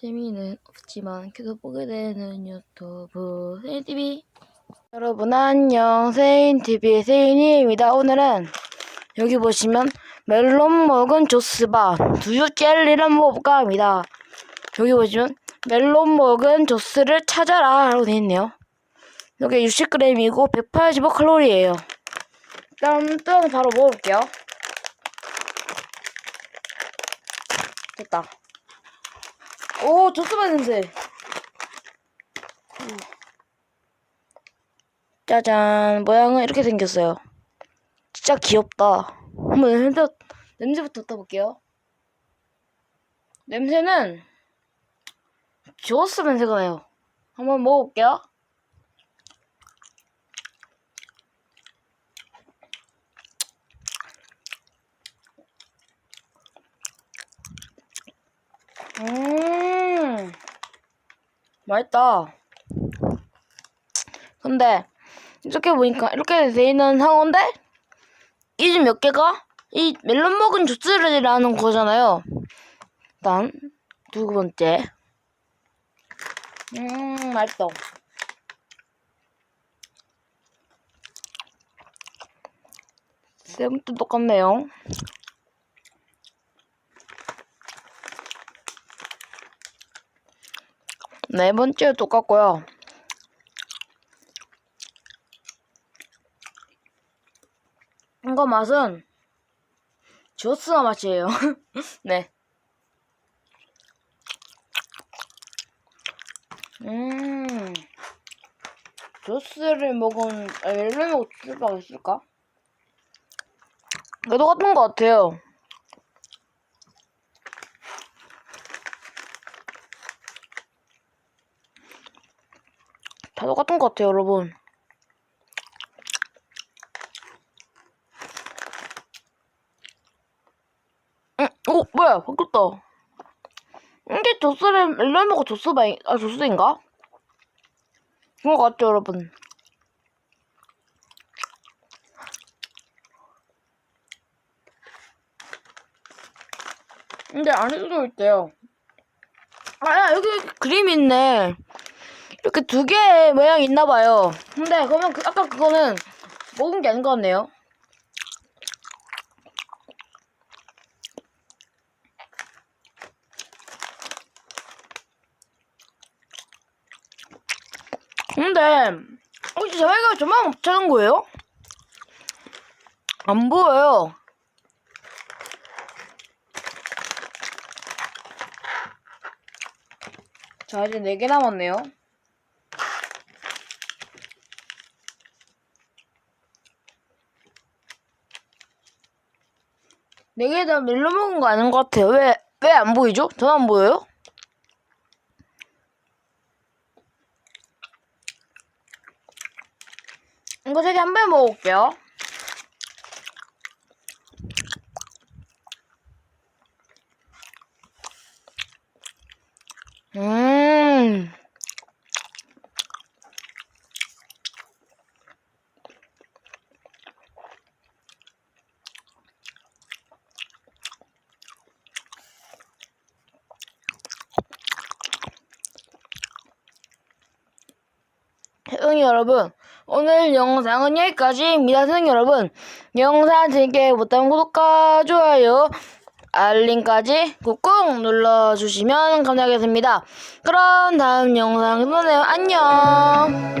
재미는 없지만 계속 보게 되는 유튜브 세인TV. 여러분 안녕. 세인TV의 세인이입니다. 오늘은 여기 보시면 멜론 먹은 조스바 두유 젤리를 먹어볼까 합니다. 여기 보시면 멜론 먹은 조스를 찾아라 라고 되어있네요. 이게 60g이고 185칼로리예요. 일단 또 바로 먹어볼게요. 됐다 오 조스바 냄새. 음. 짜잔. 모양은 이렇게 생겼어요. 진짜 귀엽다. 한번 냄새, 냄새부터 맡아볼게요. 냄새는 조스 냄새가 나요. 한번 먹어볼게요. 음, 맛있다. 근데, 이렇게 보니까, 이렇게 돼 있는 상어인데, 이중몇 개가, 이 멜론 먹은 주스를이라는 거잖아요. 일단, 두 번째. 음, 맛있다. 세 번째 똑같네요. 네 번째 똑같고요. 이거 맛은 주스나 맛이에요. 네. 음. 주스를 먹은 아, 멜론 먹은 주스가 있을까? 그래도 같은 것 같아요. 다 똑같은 것 같아요, 여러분. 응, 오, 뭐야, 바뀌었다. 이게 조스를, 멜론버거 조스바, 아, 조스인가? 것 같죠, 여러분. 근데 안에도 있대요. 아, 야, 여기 그림 있네. 이렇게 두 개의 모양이 있나 봐요. 근데 그러면 그, 아까 그거는 먹은 게 아닌 것 같네요. 근데 혹시 저희가 저만 못 찾은 거예요? 안 보여요. 자 이제 네 개 남았네요. 네 개 다 밀려 먹은 거 아닌 것 같아요. 왜, 왜 안 보이죠? 전 안 보여요? 이거 되게 한번 먹어볼게요. 음. 응 여러분. 오늘 영상은 여기까지입니다. 응 여러분. 영상 재밌게 보다면 구독과 좋아요 알림까지 꾹꾹 눌러주시면 감사하겠습니다. 그럼 다음 영상에서 만나요. 안녕